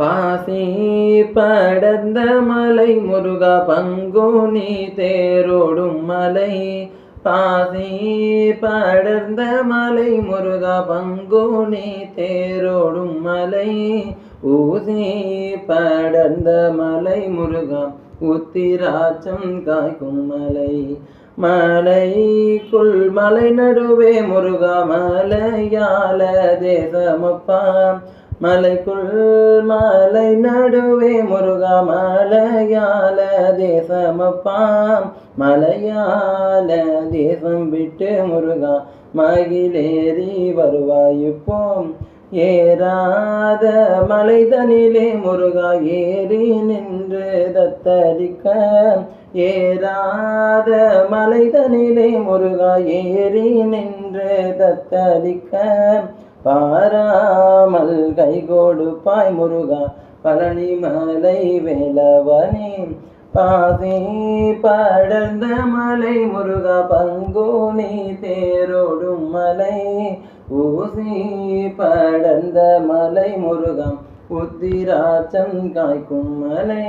பாசி படர்ந்த மலை முருகா பங்குனி தேரோடும் மலை. பாசி படர்ந்த மலை முருகா பங்குனி தேரோடும் மலை. ஊசி படர்ந்த மலை முருகா உத்திராச்சம் காய்க்கும் மலை. மலைக்குள் மலை நடுவே முருகா மலையால தேசமப்பா. மலைக்குள் மலை நடுவே முருகா மலையால தேசமப்பாம். மலையால தேசம் விட்டு முருகா மகிழேறி வருவாயுப்போம் ஏறாத மலைதனிலே முருகா ஏறி நின்று தத்தரிக்க ஏறாத மலைதனிலே முருகா ஏறி நின்று தத்தரிக்க பாராமல் கை கொடுப்பாய் முருகா பழனி மலை வேலவனே. பாசி படர்ந்த மலை முருகா பங்குனி தேரோடும் மலை. ஊசி படர்ந்த மலை முருகம் உத்திராச்சம் காய்க்கும் மலை.